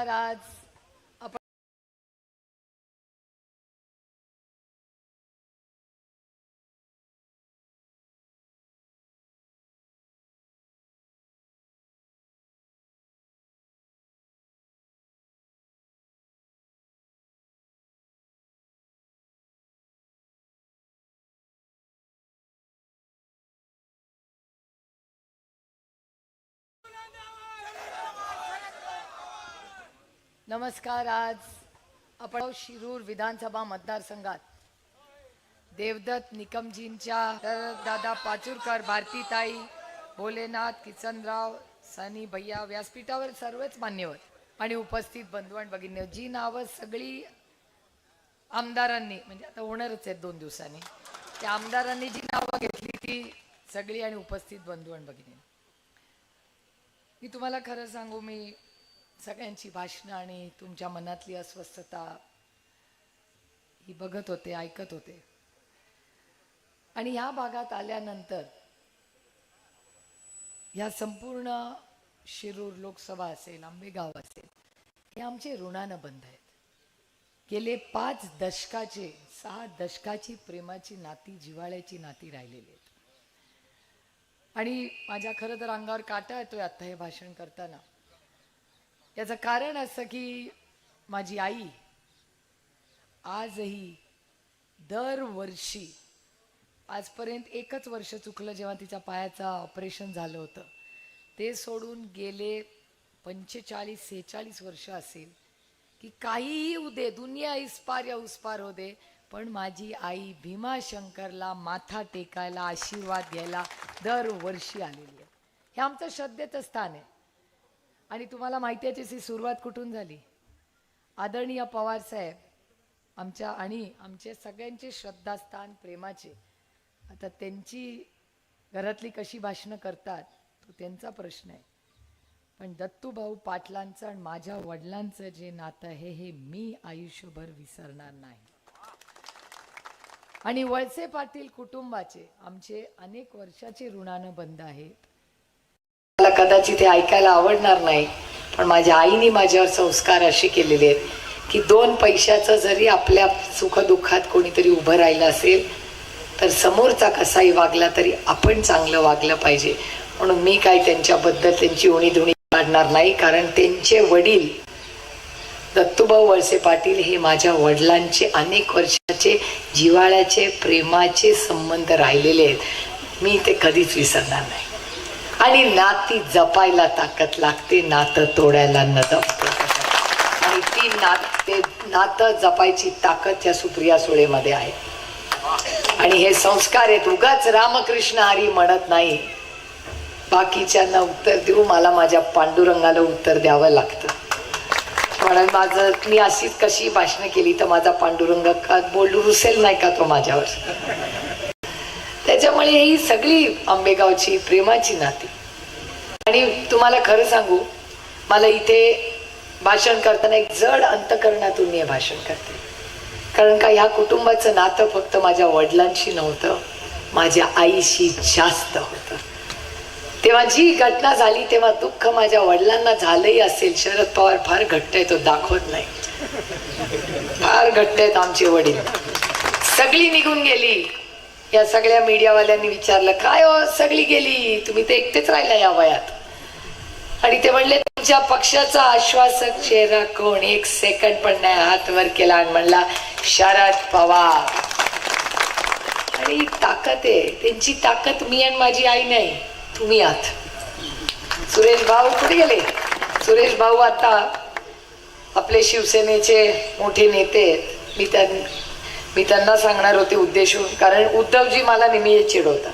नमस्कार नमस्कार आज आपण शिरूर विधानसभा मतदारसंघात देवदत्त निकमजींच्या दादा पाचुरकर भारतीताई भोलेनाथ किसनराव सनी भैया व्यासपीठावर सर्वच मान्यवर आणि उपस्थित बंधुवान भगिनी जी नावं सगळी आमदारांनी म्हणजे आता होणारच आहेत दोन दिवसांनी त्या आमदारांनी जी नावं घेतली ती सगळी आणि उपस्थित बंधुवान भगिनी मी तुम्हाला खरं सांगू मी सगळ्यांची भाषणं आणि तुमच्या मनातली अस्वस्थता ही बघत होते ऐकत होते. आणि ह्या भागात आल्यानंतर ह्या संपूर्ण शिरूर लोकसभा असेल आंबेगाव असेल हे आमचे ऋणानं बंध आहेत. गेले पाच दशकाचे सहा दशकाची प्रेमाची नाती जिव्हाळ्याची नाती राहिलेली आहेत. आणि माझ्या खरं तर अंगावर काटा येतोय आता हे भाषण करताना. याचं कारण असं की माझी आई आजही दरवर्षी आजपर्यंत एकच वर्ष चुकलं जेव्हा तिच्या पायाचं ऑपरेशन झालं होतं. ते सोडून गेले पंचेचाळीस सेहेचाळीस वर्ष असेल की काहीही उदे दुनिया इस्पार या उस्पार हो दे पण माझी आई भीमाशंकरला माथा टेकायला आशीर्वाद घ्यायला दरवर्षी आलेली आहे. हे आमचं श्रद्धेचं स्थान आहे. आणि तुम्हाला माहिती आहे त्याची सुरुवात कुठून झाली? आदरणीय पवार साहेब आमच्या आणि आमचे सगळ्यांचे श्रद्धास्थान प्रेमाचे. आता त्यांची घरातली कशी भाषणं करतात तो त्यांचा प्रश्न आहे. पण दत्तूभाऊ पाटलांचं आणि माझ्या वडिलांचं जे नातं आहे हे मी आयुष्यभर विसरणार नाही. आणि वळसे पाटील कुटुंबाचे आमचे अनेक वर्षाचे ऋणानं बंद आहेत. कदाचित हे ऐकायला आवडणार नाही. पण माझ्या आईने माझ्यावर संस्कार असे केलेले आहेत की दोन पैशाचं जरी आपल्या सुखदुःखात कोणीतरी उभं राहिलं असेल तर समोरचा कसाही वागला तरी आपण चांगलं वागलं पाहिजे. म्हणून मी काय त्यांच्याबद्दल त्यांची उणी धुणी काढणार नाही कारण त्यांचे वडील दत्तूभाऊ वळसे पाटील हे माझ्या वडिलांचे अनेक वर्षाचे जिव्हाळ्याचे प्रेमाचे संबंध राहिलेले आहेत. मी ते कधीच विसरणार नाही. आणि नाती जपायला ताकद लागते नातं तोडायला न जपते. आणि ती नाते ते नातं जपायची ताकद त्या सुप्रिया सुळेमध्ये आहे. आणि हे संस्कार आहेत. उगाच रामकृष्ण हरी म्हणत नाही. बाकीच्यांना उत्तर देऊ मला माझ्या पांडुरंगाला उत्तर द्यावं लागतं. म्हणून माझं मी अशीच कशी भाषणं केली तर माझा पांडुरंग का बोलू रुसेल नाही का तो माझ्यावर? त्याच्यामुळे ही सगळी आंबेगावची प्रेमाची नाती. आणि तुम्हाला खरं सांगू मला इथे भाषण करताना एक जड अंतकरणातून मी भाषण करते. कारण का ह्या कुटुंबाचं नातं फक्त माझ्या वडिलांशी नव्हतं माझ्या आईशी जास्त होतं. तेव्हा जी घटना झाली तेव्हा दुःख माझ्या वडिलांना झालंही असेल. शरद पवार फार घट्ट आहे तो दाखवत नाही. फार घट्ट आहेत आमचे वडील. सगळी निघून गेली. या सगळ्या मीडियावाल्यांनी विचारलं काय हो सगळी गेली? तुम्ही ते एकटेच राहिला या वयात. आणि ते म्हणले तुमच्या पक्षाचा आश्वासक चेहरा कोण? एक सेकंड पण नाही हात वर केला. आणि म्हणला शरद पवार. आणि ताकद आहे. त्यांची ताकद मी आणि माझी आई नाही तुम्ही आहात. सुरेश भाऊ कुठे गेले? सुरेश भाऊ आता आपले शिवसेनेचे मोठे नेते आहेत. मी त्यां मी त्यांना सांगणार होते उद्देशून कारण उद्धवजी मला नेहमी चिडवतात.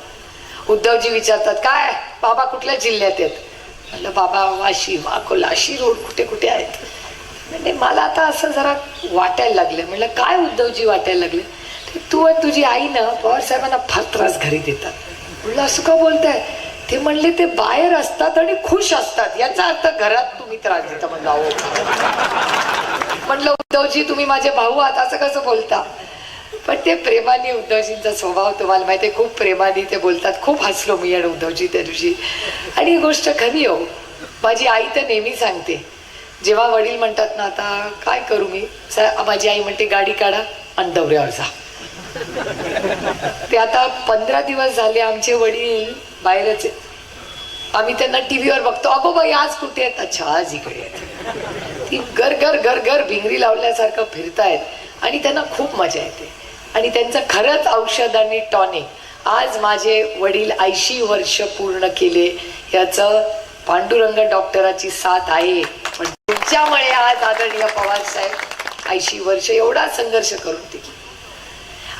उद्धवजी विचारतात काय? बाबा कुठल्या जिल्ह्यात आहेत? म्हटलं बाबा वाशिम अकोला अशी रोड कुठे कुठे आहेत? म्हणजे मला आता असं जरा वाटायला लागलं. म्हणलं काय उद्धवजी वाटायला लागले? तू तुझी आई ना पवार साहेबांना फार त्रास घरी देतात. म्हणलं असं का बोलताय? ते म्हणले ते बाहेर असतात आणि खुश असतात. याचा अर्थ घरात तुम्ही त्रास देता. म्हणलं अहो. म्हणलं उद्धवजी तुम्ही माझे भाऊ आहात असं कसं बोलता? पण ते प्रेमाने उद्धवजींचा स्वभाव तुम्हाला माहिती आहे खूप प्रेमाने ते बोलतात. खूप हसलो मी आणि उद्धवजी त्या दिवशी. आणि ही गोष्ट खरी हो. माझी आई तर नेहमी सांगते. जेव्हा वडील म्हणतात ना आता काय करू मी? माझी आई म्हणते गाडी काढा आणि दौऱ्यावर जा. ते आता पंधरा दिवस झाले आमचे वडील बाहेरच आहेत. आम्ही त्यांना टीव्हीवर बघतो. अगो बाई आज कुठे आहेत? अच्छा आज इकडे आहेत. ती घर घर घर घर भिंगरी लावल्यासारखं फिरतायत. आणि त्यांना खूप मजा येते. आणि त्यांचं खरंच औषध आणि टॉनिक आज माझे वडील ऐंशी वर्ष पूर्ण केले. याचं पांडुरंग डॉक्टराची साथ आहे. पण तुमच्यामुळे आज आदरणीय पवार साहेब ऐंशी वर्ष एवढा संघर्ष करून ते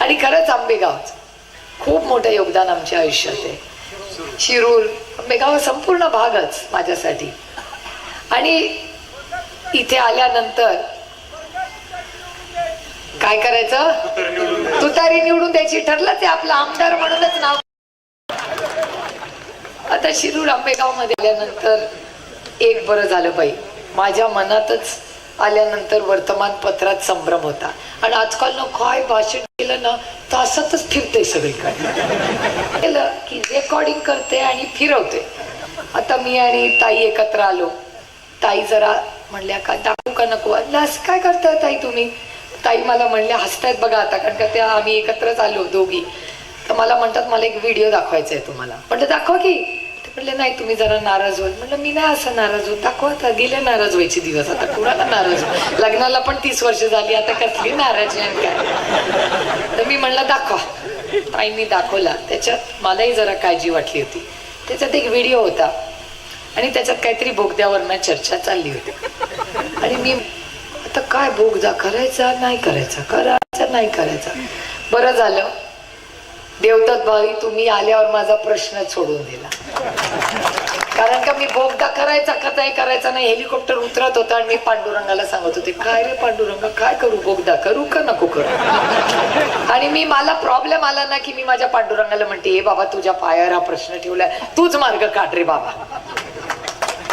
आणि खरंच आंबेगावचं खूप मोठं योगदान आमच्या आयुष्यात आहे. शिरूर आंबेगाव संपूर्ण भागच माझ्यासाठी. आणि इथे आल्यानंतर काय करायचं? तुतारी निवडून द्यायची ठरलं ते आपलं आमदार म्हणूनच नाव. आता शिरूर आंबेगावमध्ये आल्यानंतर एक बरं झालं बाई. माझ्या मनातच आल्यानंतर वर्तमानपत्रात संभ्रम होता. आणि आजकाल ना काय भाषण केलं ना तासातच फिरते सगळीकडे. केलं की रेकॉर्डिंग करते आणि फिरवते आता मी आणि ताई एकत्र आलो. ताई जरा म्हणल्या का दाखवू का नको? म्हणलं, असं काय करताय ताई तुम्ही? ताई मला म्हणल्या हसतायत बघा आता कारण का त्या आम्ही एकत्रच आलो दोघी. तर मला म्हणतात मला एक व्हिडिओ दाखवायचा आहे तुम्हाला. म्हटलं दाखवा की. ते म्हणले नाही तुम्ही जरा नाराज होल म्हटलं मी नाही असं नाराज होत. दाखवा आता गेले नाराज व्हायचे दिवस. आता कुणाला नाराज हो लग्नाला पण तीस वर्ष झाली आता कसली नाराज आहे आणि काय? तर मी म्हणलं दाखवा. ताईंनी दाखवला. त्याच्यात मलाही जरा काळजी वाटली होती. त्याच्यात एक व्हिडिओ होता. आणि त्याच्यात काहीतरी बोगद्यावरनं चर्चा चालली होती. आणि मी आता काय भोगदा करायचा नाही करायचा करायचा नाही करायचा. बरं झालं. देवतात भाई तुम्ही आल्यावर माझा प्रश्न सोडून दिला. कारण का मी बोगदा करायचा का नाही करायचा नाही हेलिकॉप्टर उतरत होता आणि मी पांडुरंगाला सांगत होते काय रे पांडुरंगा काय करू बोगदा करू का नको करू? आणि मी मला प्रॉब्लेम आला ना की मी माझ्या पांडुरंगाला म्हणते हे बाबा तुझ्या पायावर हा प्रश्न ठेवलाय. तूच मार्ग काढ रे बाबा.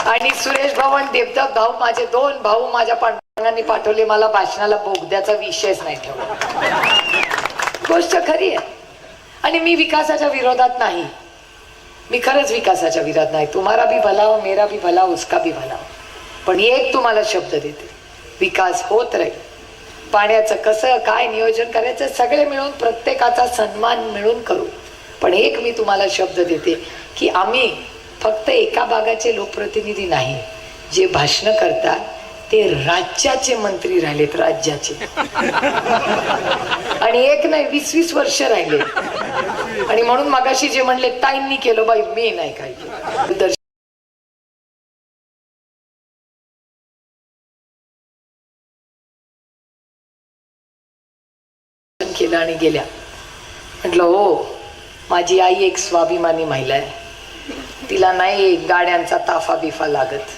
आणि सुरेश भाऊ आणि देवदत्त भाऊ माझे दोन भाऊ माझ्या पांडुरंगांनी पाठवले. मला भाषणाला बोगद्याचा विषयच नाही ठेवला. गोष्ट खरी आहे. आणि मी विकासाच्या विरोधात नाही. मी खरंच विकासाच्या विरोधात नाही. तुम्हाला भी भला हो मेरा भी भला उसका भी भला हो. पण एक तुम्हाला शब्द देते. विकास होत राहील. पाण्याचं कसं काय नियोजन करायचं सगळे मिळून प्रत्येकाचा सन्मान मिळून करू. पण एक मी तुम्हाला शब्द देते की आम्ही फक्त एका भागाचे लोकप्रतिनिधी नाही जे भाषण करतात ते राज्याचे मंत्री राहिलेत राज्याचे. आणि एक नाही वीस वीस वर्ष राहिले. आणि म्हणून मगाशी जे म्हणले ताईंनी केलं बाई मी नाही काही दर्शन केलं आणि गेल्या. म्हटलं हो माझी आई एक स्वाभिमानी महिला आहे. तिला नाही गाड्यांचा ताफा बिफा लागत.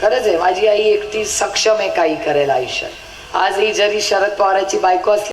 खरंच आहे माझी आई एकटी सक्षम आहे काही करायला आयुष्यात. आजही जरी शरद पवाराची बायको असली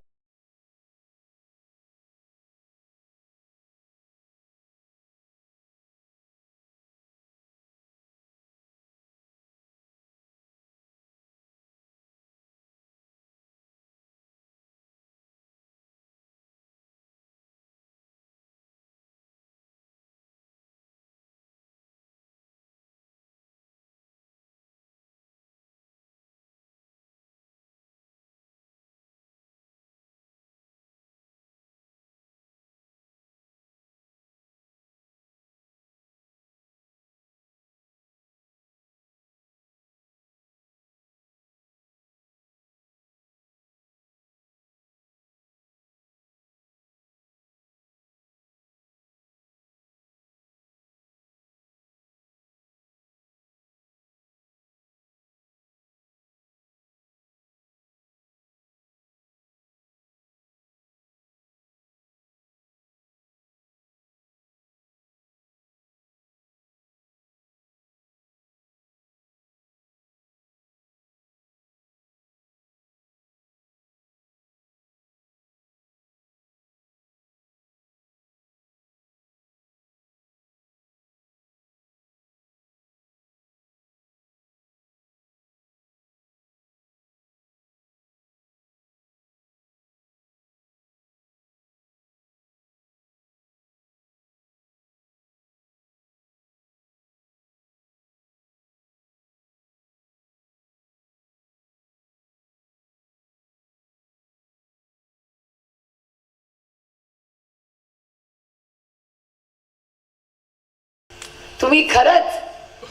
तुम्ही खरंच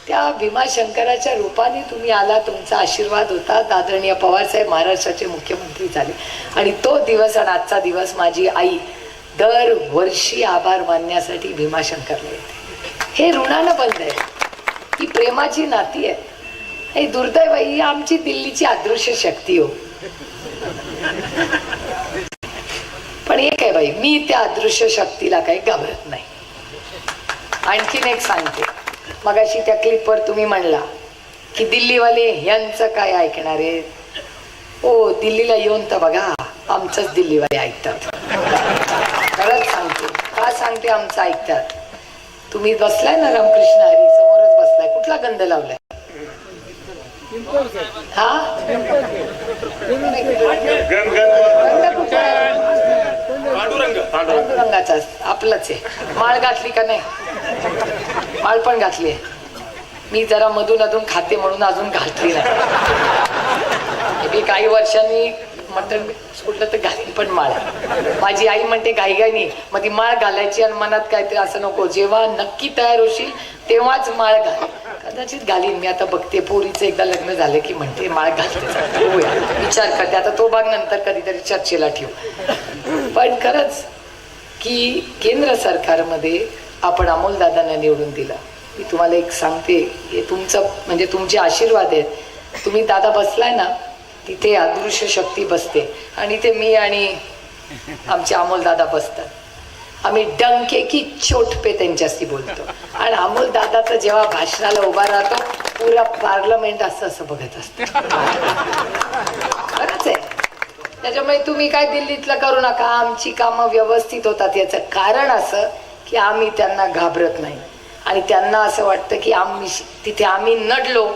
त्या भीमाशंकराच्या रूपाने तुम्ही आला तुमचा आशीर्वाद होता. आदरणीय पवारसाहेब महाराष्ट्राचे मुख्यमंत्री झाले. आणि तो दिवस आणि आजचा दिवस माझी आई दरवर्षी आभार मानण्यासाठी भीमाशंकरला येते. हे ऋणानं बंद आहे. ही प्रेमाची नाती आहे. हे दुर्दैव ही आमची दिल्लीची अदृश्य शक्ती हो. पण एक आहे बाई मी त्या अदृश्य शक्तीला काही घाबरत नाही. आणखीन एक सांगते. मगाशी त्या क्लिपवर तुम्ही म्हणला की दिल्लीवाले यांचं काय ऐकणार आहे ओ दिल्लीला येऊन तर बघा आमचंच दिल्लीवाले ऐकतात. खरंच सांगते. का सांगते आमचं ऐकतात? तुम्ही बसलाय ना रामकृष्ण हरी समोरच बसलाय. कुठला गंध लावलाय? हा? गंध आपलंच आहे. माळ घातली का नाही? माळ पण घातली मी जरा मधून अधून खाते म्हणून अजून घातली नाही. मी काही वर्षांनी मटण सोडलं तर घालीन पण माळ. माझी आई म्हणते घाई घाई नाही. मग ती माळ घालायची आणि मनात काहीतरी असं नको. जेव्हा नक्की तयार होशील तेव्हाच माळ घाल. कदाचित घालीन. मी आता बघते पोरीचं एकदा लग्न झालं की म्हणते माळ घालते. विचार करते. आता तो भाग नंतर कधीतरी चर्चेला ठेवू. पण खरंच की केंद्र सरकारमध्ये आपण अमोलदादांना निवडून दिला. मी तुम्हाला एक सांगते हे तुमचं म्हणजे तुमचे आशीर्वाद आहेत. तुम्ही दादा बसलाय ना तिथे अदृश्य शक्ती बसते. आणि ते मी आणि आमचे अमोलदादा बसतात. आम्ही डंके की छोटपे त्यांच्याशी बोलतो. आणि अमोलदादा तर जेव्हा भाषणाला उभा राहतो पुरा पार्लमेंट असं असं बघत असतं. खरंच आहे. त्याच्यामुळे तुम्ही काय दिल्लीतलं करू नका. आमची कामं व्यवस्थित होतात. याचं कारण असं की आम्ही त्यांना घाबरत नाही. आणि त्यांना असं वाटतं की आम्ही तिथे आम्ही नडलो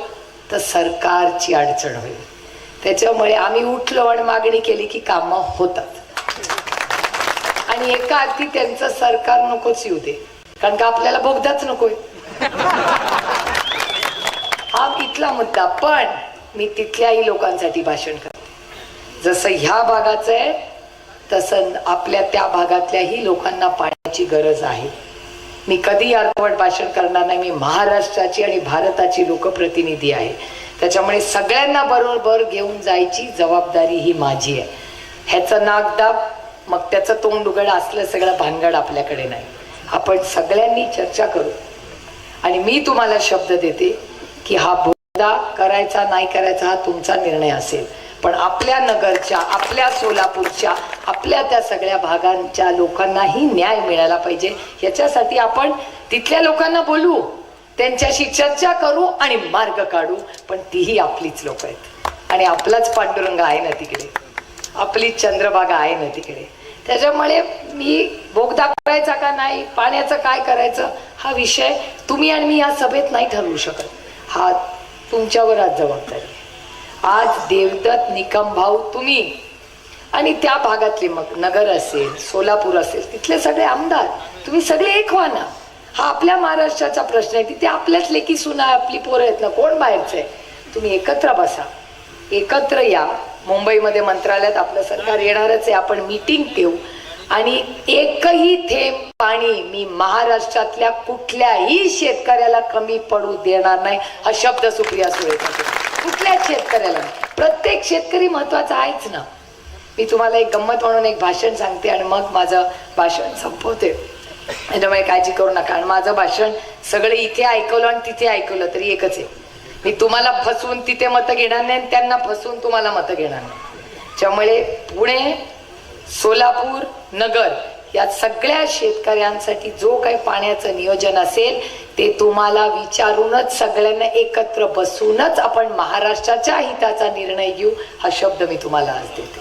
तर सरकारची अडचण होईल. त्याच्यामुळे आम्ही उठलो आणि मागणी केली की कामं होतात. आणि एका अर्थी त्यांचं सरकार नकोच येऊ दे. कारण का आपल्याला बोगदाच नकोय. हा इथला मुद्दा. पण मी तिथल्याही लोकांसाठी भाषण करते. जसं ह्या भागाचं आहे तसं आपल्या त्या भागातल्याही लोकांना करण्याची गरज आहे. मी कधी अर्धवट भाषण करणार नाही. मी महाराष्ट्राची आणि भारताची लोकप्रतिनिधी आहे. त्याच्यामुळे सगळ्यांना बरोबर घेऊन जायची जबाबदारी ही माझी आहे. ह्याचं नागदाब मग त्याचं तोंड उघड असलं सगळं भानगड आपल्याकडे नाही. आपण सगळ्यांनी चर्चा करू. आणि मी तुम्हाला शब्द देते की हा बोदा करायचा नाही करायचा हा तुमचा निर्णय असेल. पण आपल्या नगरच्या आपल्या सोलापूरच्या आपल्या त्या सगळ्या भागांच्या लोकांनाही न्याय मिळायला पाहिजे. याच्यासाठी आपण तिथल्या लोकांना बोलू त्यांच्याशी चर्चा करू आणि मार्ग काढू. पण तीही आपलीच लोक आहेत. आणि आपलाच पांडुरंग आहे ना तिकडे. आपली चंद्रभागा आहे ना तिकडे. त्याच्यामुळे मी बोगदा करायचा का नाही पाण्याचं काय करायचं हा विषय तुम्ही आणि मी या सभेत नाही ठरवू शकत. हा तुमच्यावर आज जबाबदारी आज देवदत्त निकम भाऊ तुम्ही. आणि त्या भागातले मग नगर असेल सोलापूर असेल तिथले सगळे आमदार तुम्ही सगळे एक व्हा ना हा आपल्या महाराष्ट्राचा प्रश्न आहे तिथे आपल्याच लेखी सुना आपली पोरं आहेत ना कोण बाहेरचं आहे? तुम्ही एकत्र बसा. एकत्र या. मुंबईमध्ये मंत्रालयात आपलं सरकार येणारच आहे आपण मीटिंग ठेवू. आणि एकही थेंब पाणी मी महाराष्ट्रातल्या कुठल्याही शेतकऱ्याला कमी पडू देणार नाही हा शब्द सुप्रिया सुळे कुठल्याच शेतकऱ्याला? प्रत्येक शेतकरी महत्त्वाचा आहेच ना. मी तुम्हाला एक गंमत म्हणून एक भाषण सांगते आणि मग माझं भाषण संपवते. त्याच्यामुळे काळजी करू नका. आणि माझं भाषण सगळं इथे ऐकवलं आणि तिथे ऐकवलं तरी एकच आहे. मी तुम्हाला फसवून तिथे मतं घेणार नाही आणि त्यांना फसवून तुम्हाला मतं घेणार नाही. त्यामुळे पुणे सोलापूर नगर या सगळ्या शेतकऱ्यांसाठी जो काही पाण्याचं नियोजन असेल ते तुम्हाला विचारूनच सगळ्यांना एकत्र बसूनच आपण महाराष्ट्राच्या हिताचा निर्णय घेऊ हा शब्द मी तुम्हाला आज देते.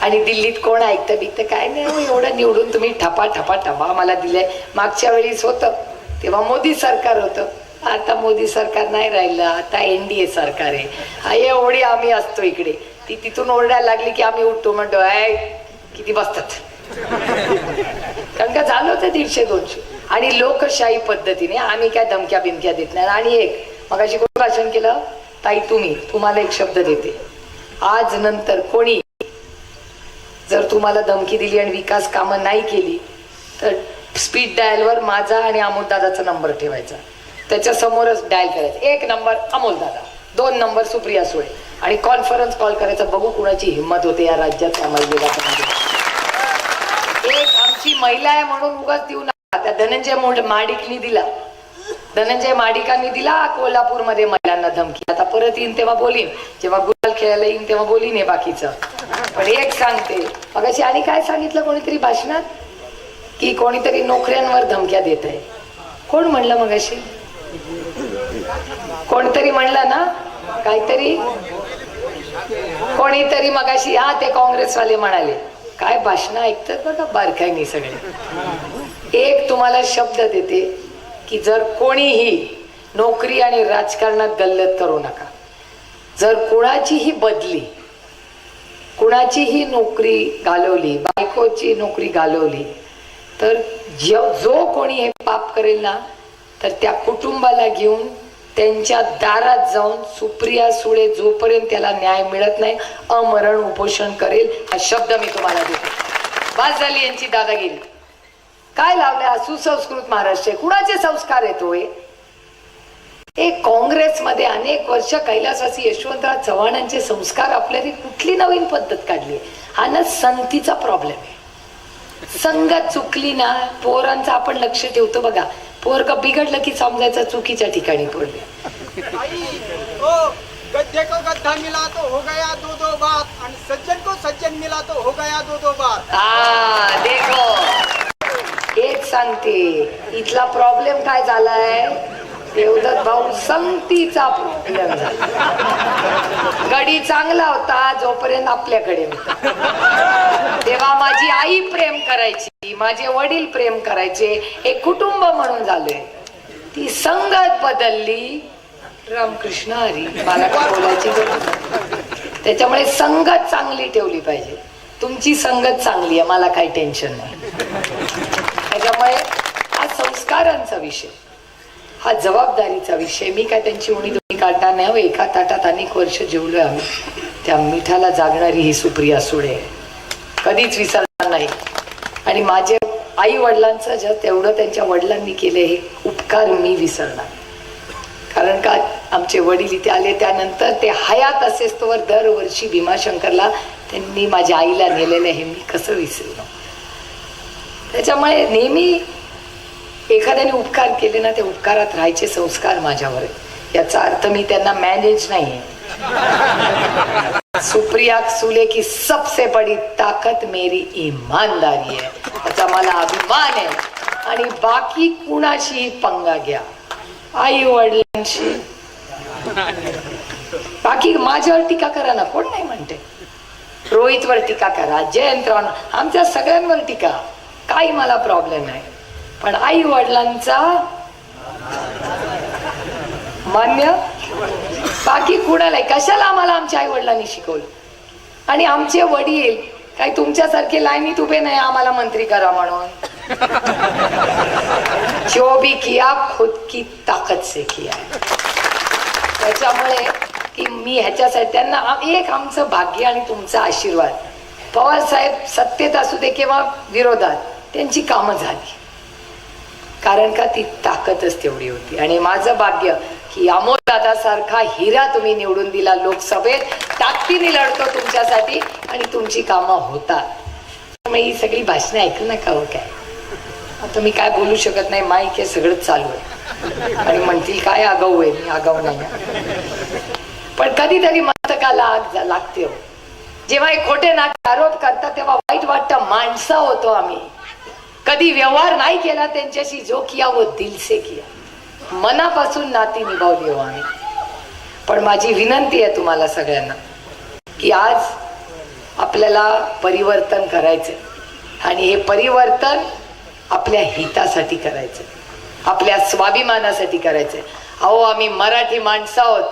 आणि दिल्लीत कोण ऐकतं बिकतं काय नाही हो, एवढं निवडून तुम्ही ठपा ठपा ठपा मला दिलंय. मागच्या वेळीस होतं तेव्हा मोदी सरकार होतं. आता मोदी सरकार नाही राहिलं आता एन डी ए सरकार आहे. हा एवढी आम्ही असतो इकडे. ती तिथून ओरडायला लागली की आम्ही उठतो म्हणतो आहे किती बसतात? कारण का झालं होतं दीडशे दोनशे आणि लोकशाही पद्धतीने आम्ही काय धमक्या बिमक्या देत नाही. आणि एक मग अशी कोण भाषण केलं? ताई तुम्ही तुम्हाला एक शब्द देते. आज नंतर कोणी जर तुम्हाला धमकी दिली आणि विकास कामं नाही केली तर स्पीड डायलवर माझा आणि अमोलदादाचा नंबर ठेवायचा. त्याच्या समोरच डायल करायचा. एक नंबर अमोलदादा दोन नंबर सुप्रिया सुळे. आणि कॉन्फरन्स कॉल करायचा. बघू कुणाची हिंमत होते या राज्यात एक आमची महिला आहे म्हणून उगाच देऊ नका. त्या धनंजय माडिकनी दिला. धनंजय माडिकांनी दिला कोल्हापूरमध्ये महिलांना धमकी. आता परत येईन तेव्हा बोलीन. जेव्हा गुलाल खेळायला येईन तेव्हा बोलीन हे बाकीचं. पण एक सांगते. मग अशी आणि काय सांगितलं कोणीतरी भाषणात? की कोणीतरी नोकऱ्यांवर धमक्या देत आहे. कोण म्हणलं मग अशी कोणतरी म्हणलं ना? काहीतरी? कोणीतरी मग अशी हा ते काँग्रेसवाले म्हणाले. काय भाषण ऐकतात बघा बारकाईने सगळे. एक तुम्हाला शब्द देते की जर कोणीही नोकरी आणि राजकारणात गल्लत करू नका. जर कुणाचीही बदली कुणाचीही नोकरी घालवली बायकोची नोकरी घालवली तर जो कोणी हे पाप करेल ना तर त्या कुटुंबाला घेऊन त्यांच्या दारात जाऊन सुप्रिया सुळे जोपर्यंत त्याला न्याय मिळत नाही अमरण उपोषण करेल हा शब्द मी तुम्हाला देतो. बास झाली यांची दादागिरी. काय लावलंय? सुसंस्कृत महाराष्ट्र कुणाचे संस्कार येतोय हो एक काँग्रेसमध्ये अनेक वर्ष कैलासवासी यशवंतराव चव्हाणांचे संस्कार आपल्याला कुठली नवीन पद्धत काढली हा ना संतीचा प्रॉब्लेम आहे. संगत चुकली ना पोरांचं आपण लक्ष ठेवतो बघा. पोरग बिघडलं की समजायचं चुकीच्या ठिकाणी पडले आई, ओ गद्दे को गद्दा मिला तो हो गया दो आणि सज्जन को सज्जन मिला तो हो गया दो दो बात देखो. एक सांगते. इथला प्रॉब्लेम काय झालाय? देवदत्त भाऊ संगतीचा प्रॉब्लेम झाला गडी चांगला होता जोपर्यंत आपल्याकडे होता. तेव्हा माझी आई प्रेम करायची माझे वडील प्रेम करायचे एक कुटुंब म्हणून झालोय ती संगत बदलली. रामकृष्ण हरी मला काय बोलायची त्याच्यामुळे संगत चांगली ठेवली पाहिजे. तुमची संगत चांगली आहे मला काही टेन्शन नाही. त्याच्यामुळे हा संस्कारांचा विषय. हा जबाबदारीचा विषय. मी काय त्यांची उणी तुम्ही काढणार नाही हो. एका ताटात अनेक वर्ष जेवलोय आम्ही. त्या मिठाला जागणारी ही सुप्रिया सुळे. कधीच विसरणार नाही. आणि माझे आई वडिलांचं ज्या तेवढं त्यांच्या वडिलांनी केले हे उपकार मी विसरणार. कारण का आमचे वडील इथे आले त्यानंतर ते हयात असेच तोवर दरवर्षी भीमाशंकरला त्यांनी माझ्या आईला नेलेलं हे मी कसं विसरलो त्याच्यामुळे नेहमी एखाद्याने उपकार केले ना ते उपकारात राहायचे संस्कार माझ्यावर याचा अर्थ मी त्यांना मॅनेज नाही सुप्रिया सुले की सबसे बड़ी ताकत मेरी इमानदारी आहे. त्याचा मला अभिमान आहे. आणि बाकी कुणाशी पंगा घ्या. आई वडिलांशी. बाकी माझ्यावर टीका करा ना कोण नाही म्हणते? रोहितवर टीका करा जयंतराव आमच्या सगळ्यांवर टीका. काही मला प्रॉब्लेम नाही. पण आई वडिलांचा मान्य? बाकी कुणाला कशाला आम्हाला आमच्या आई वडिलांनी शिकवलं? आणि आमचे वडील काही तुमच्यासारखे लाईनीत उभे नाही आम्हाला मंत्री करा म्हणून. जो भी किया खुद की ताकद से किया त्याच्यामुळे की मी ह्याच्यासाठी त्यांना एक आमचं भाग्य आणि तुमचा आशीर्वाद. पवार साहेब सत्तेत असू दे किंवा विरोधात त्यांची कामं झाली. कारण का ती ताकदच तेवढी होती. आणि माझं भाग्य की अमोल दादासारखा हिरा तुम्ही निवडून दिला लोकसभेत. ताकदीने लढतो तुमच्यासाठी आणि तुमची कामं होतात. त्यामुळे ही सगळी भाषणं ऐकू नका हो काय? आता मी काय बोलू शकत नाही माईक हे सगळंच चालू आहे. आणि म्हणतील काय आगाऊ आहे? मी आगाऊ नाही. पण कधीतरी मस्तकाला आग लागते हो. जेव्हा हे खोटे नाटक आरोप करतात तेव्हा वाईट वाटतं. माणसं होतो आम्ही. कधी व्यवहार नाही केला त्यांच्याशी जो किया व दिलसे किया. मनापासून नाती निभावली हो आम्ही. पण माझी विनंती आहे तुम्हाला सगळ्यांना की आज आपल्याला परिवर्तन करायचं आणि हे परिवर्तन आपल्या हितासाठी करायचं आपल्या स्वाभिमानासाठी करायचं अहो आम्ही मराठी माणसं आहोत.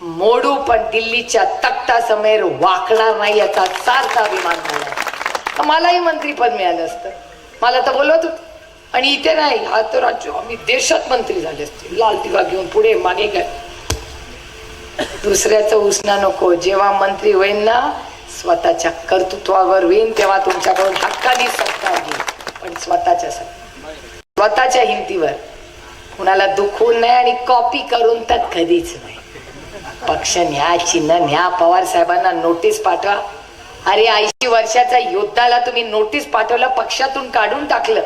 मोडू पण दिल्लीच्या तख्तासमोर वाकणार नाही याचा सार्थ अभिमान मला आहे. तर मलाही मंत्रीपद मिळालं असतं. मला तर बोलवत होत. आणि इथे नाही हा तर राज्य आम्ही देशात मंत्री झाले असते. लाल दिवा घेऊन पुढे मागे काय दुसऱ्याचं उसना नको. जेव्हा मंत्री होईन ना स्वतःच्या कर्तृत्वावर होईन तेव्हा तुमच्याकडून हक्काने सत्कार घेईन. पण स्वतःच्या स्वतःच्या हिमतीवर. कुणाला दुखवून नाही आणि कॉपी करून तर कधीच नाही. पक्ष न्या चिन्ह न्या पवार साहेबांना नोटीस पाठवा. अरे ऐंशी वर्षाच्या योद्धाला तुम्ही नोटीस पाठवलं पक्षातून काढून टाकलं.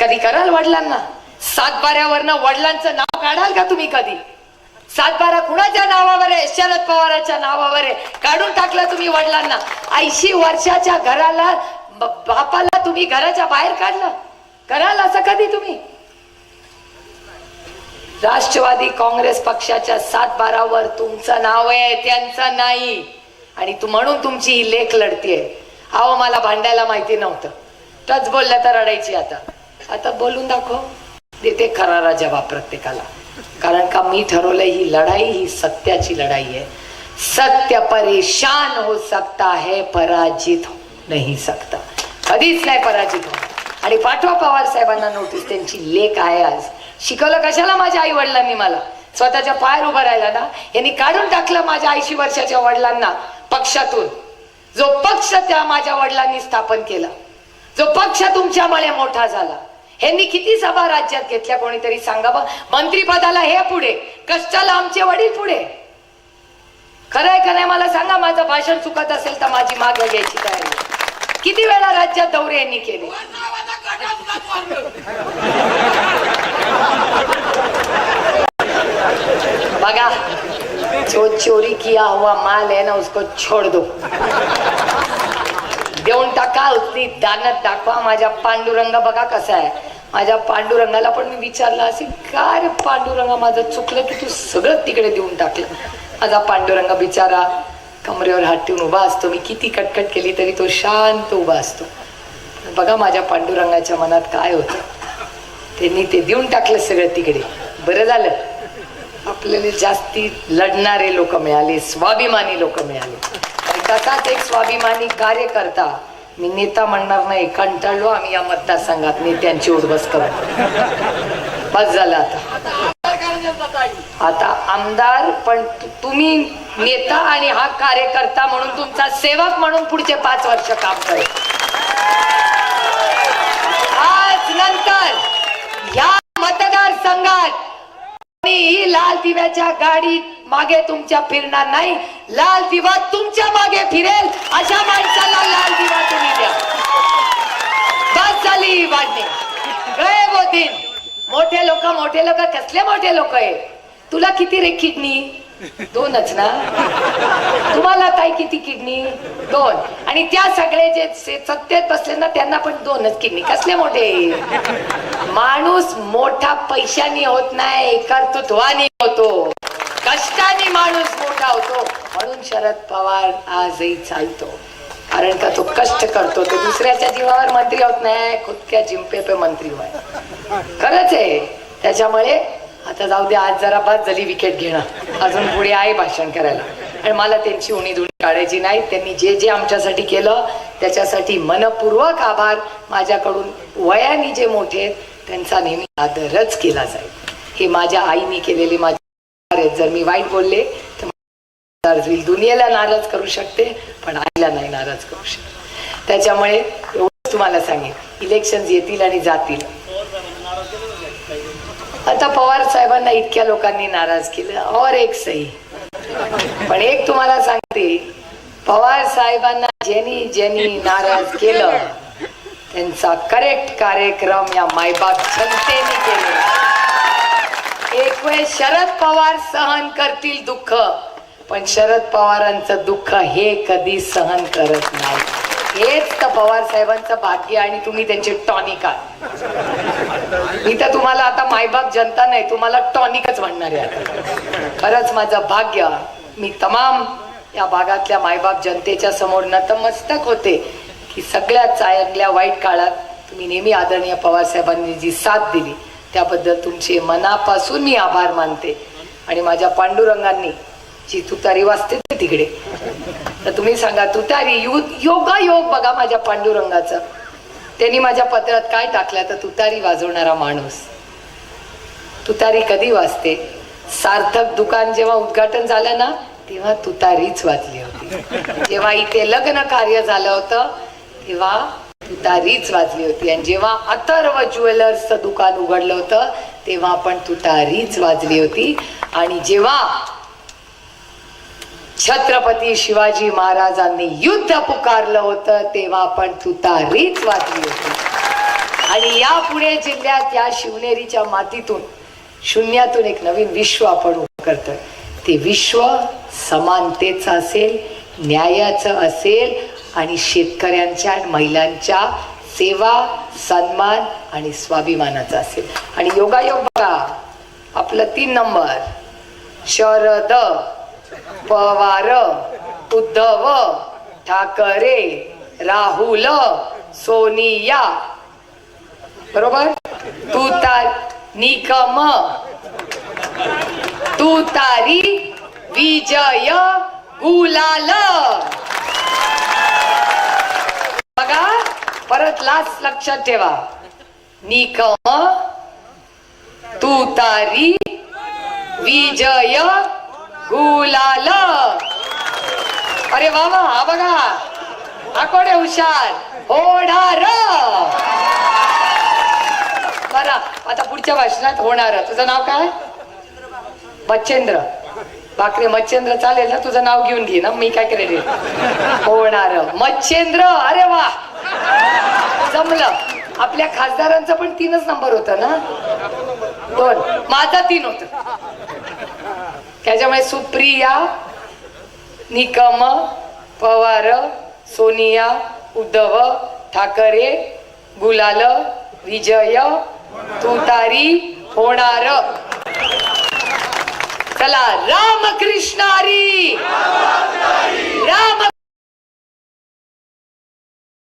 कधी कराल वडिलांना? सातबाऱ्यावरनं वडिलांचं नाव काढाल का तुम्ही कधी? सातबारा कुणाच्या नावावर आहे? शरद पवारांच्या नावावर आहे. काढून टाकलं तुम्ही वडिलांना. ऐंशी वर्षाच्या घराला बापाला तुम्ही घराच्या बाहेर काढलं. कराल असं कधी तुम्ही? राष्ट्रवादी काँग्रेस पक्षाच्या सात बारावर तुमचं नाव आहे त्यांचं नाही. आणि तू म्हणून तुमची ही लेख लढतीये. अहो मला भांडायला माहिती नव्हतं. टच बोलल्या तर रडायची आता. आता बोलून दाखव. देते खरारा जवाब प्रत्येकाला. कारण का मी ठरवलं ही लढाई ही सत्याची लढाई आहे. सत्य परेशान हो सकता है पराजित हो नाही सकता. कधीच नाही पराजित हो आणि पाठवा पवार साहेबांना नोटीस त्यांची लेख आहे आज. शिकवलं कशाला माझ्या आई वडिलांनी मला? स्वतःच्या पायावर उभं राहिला ना? यांनी काढून टाकलं माझ्या ऐंशी वर्षाच्या वडिलांना. पक्षातून. जो पक्ष त्या माझ्या वडिलांनी स्थापन केला. जो पक्ष तुमच्यामुळे मोठा झाला. ह्यांनी किती सभा राज्यात घेतल्या कोणीतरी सांगावं मंत्रीपदाला हे पुढे कष्टाला आमचे वडील पुढे. खरंय खरंय मला सांगा माझं भाषण चुकत असेल तर माझी माग घ्यायची तयारी किती वेळा राज्यात दौरे यांनी केले? बघा जो चोरी किया हुआ माल है ना उसको छोड़ दो। देऊन टाका उतनी दानत दाखवा माझ्या पांडुरंग बघा कसा आहे. माझ्या पांडुरंगाला पण मी विचारलं असेल काय रे पांडुरंगा माझं चुकलं की तू सगळं तिकडे देऊन टाकलं? माझा पांडुरंग बिचारा कमरेवर हात ठेवून उभा असतो. मी किती कटकट केली तरी तो शांत उभा असतो. बघा माझ्या पांडुरंगाच्या मनात काय होतं. त्यांनी ते देऊन टाकलं सगळं तिकडे. बरं झालं. आपल्याला जास्ती लढणारे लोक मिळाले स्वाभिमानी लोक मिळाले. तसाच एक स्वाभिमानी कार्यकर्ता मी नेता म्हणणार नाही कंटाळलो आम्ही या मतदारसंघात नेत्यांची उडबस करतो बस झालं आता. आता आमदार पण तुम्ही नेता आणि हा कार्यकर्ता म्हणून तुमचा सेवक म्हणून पुढचे पाच वर्ष काम करेल आज नंतर या मतदारसंघात लाल दिव्याच्या गाडीत मागे तुमच्या फिरणार नाही. लाल दिवा तुमच्या मागे फिरेल. अशा माणसाला लाल दिवा तुम्ही द्या. बस झाली वाढणे गए वो मोठे लोक मोठे लोक कसले मोठे लोक आहे तुला किती रे किडनी दोनच ना? तुम्हाला ताई किती किडनी? दोन. आणि त्या सगळे जे सत्तेत बसले ना त्यांना पण दोनच किडनी. कसले मोठे? माणूस मोठा पैशानी होत नाही कर्तृत्वानी होतो. कष्टाने माणूस मोठा होतो. म्हणून शरद पवार आजही चालतो. कारण का तो कष्ट करतो. तो दुसऱ्याच्या जीवावर मंत्री होत नाही खुदक्या जिंपे पे मंत्री होय खरंच आहे. त्याच्यामुळे आता जाऊ दे आज जरा बाद झाली विकेट घेणं. अजून पुढे आहे भाषण करायला. आणि मला त्यांची उणी धुणी काढायची नाही. त्यांनी जे जे आमच्यासाठी केलं त्याच्यासाठी मनपूर्वक आभार. माझ्याकडून वयाने जे मोठे आहेत त्यांचा नेहमी आदरच केला जाईल. हे माझ्या आईने केलेले माझे आहेत. जर मी वाईट बोलले तर होईल दुनियेला नाराज करू शकते पण आईला नाही नाराज करू शकते. त्याच्यामुळे एवढंच तुम्हाला सांगेन. इलेक्शन येतील आणि जातील. आता पवार साहेबांना इतक्या लोकांनी नाराज केलं. और एक सही. पण एक तुम्हाला सांगते पवार साहेबांना ज्यांनी ज्यांनी नाराज केलं त्यांचा करेक्ट कार्यक्रम या मायबाप जनतेने केले. एक वेळ शरद पवार सहन करतील दुःख पण शरद पवारांचं दुःख हे कधी सहन करत नाही. हेच तर पवार साहेबांचं भाग्य आणि तुम्ही त्यांचे टॉनिक आहात. मी तर तुम्हाला आता मायबाप जनता नाही तुम्हाला टॉनिकच म्हणणार आहे. खरंच माझं भाग्य मी तमाम या भागातल्या मायबाप जनतेच्या समोर नतमस्तक होते की सगळ्या चांगल्या वाईट काळात तुम्ही नेहमी आदरणीय पवार साहेबांनी जी साथ दिली त्याबद्दल तुमचे मनापासून मी आभार मानते. आणि माझ्या पांडुरंगांनी जी तुतारी वाजते ना तिकडे. तर तुम्ही सांगा तुतारी यु योगा योग बघा माझ्या पांडुरंगाचा. त्यांनी माझ्या पत्रात काय टाकलं तर तुतारी वाजवणारा माणूस. तुतारी कधी वाजते? सार्थक दुकान जेव्हा उद्घाटन झालं ना तेव्हा तुतारीच वाजली होती. जेव्हा इथे लग्न कार्य झालं होतं तेव्हा तुतारीच वाजली होती. आणि जेव्हा अथर्व ज्वेलर्सचं दुकान उघडलं होतं तेव्हा पण तुतारीच वाजली होती. आणि जेव्हा छत्रपती शिवाजी महाराजांनी युद्ध पुकारलं होतं तेव्हा पण तुतारीच वाचली होती. आणि या पुणे जिल्ह्यात या शिवनेरीच्या मातीतून शून्यातून एक नवीन विश्व आपण उभं करतोय. ते विश्व समानतेचं असेल न्यायाचं असेल आणि शेतकऱ्यांच्या महिलांच्या सेवा सन्मान आणि स्वाभिमानाचा असेल. आणि योगायोग बघा आपलं तीन नंबर शरद पवार उद्धव ठाकरे राहुल सोनिया. बरोबर? तू तार निकम. तू तारी विजय गुलाल. बघा परत लास्ट लक्षात ठेवा. निकम तू तारी विजय गुलाल. अरे वा वा हा बघा. हा कोण आहे हुशार. होणार. बरा आता पुढच्या भाषणात होणार. तुझं नाव काय? मच्छेंद्र. बाकरे मच्छेंद्र चालेल ना? तुझं नाव घेऊन घे ना. मी काय करेल? होणार. मच्छेंद्र अरे वा. जमलं. आपल्या खासदारांचा पण तीनच नंबर होता ना? दोन माझा तीन होता. त्याच्यामुळे सुप्रिया निकम पवार सोनिया उद्धव ठाकरे गुलाल विजय तुतारी होणार. चला राम कृष्णारी राम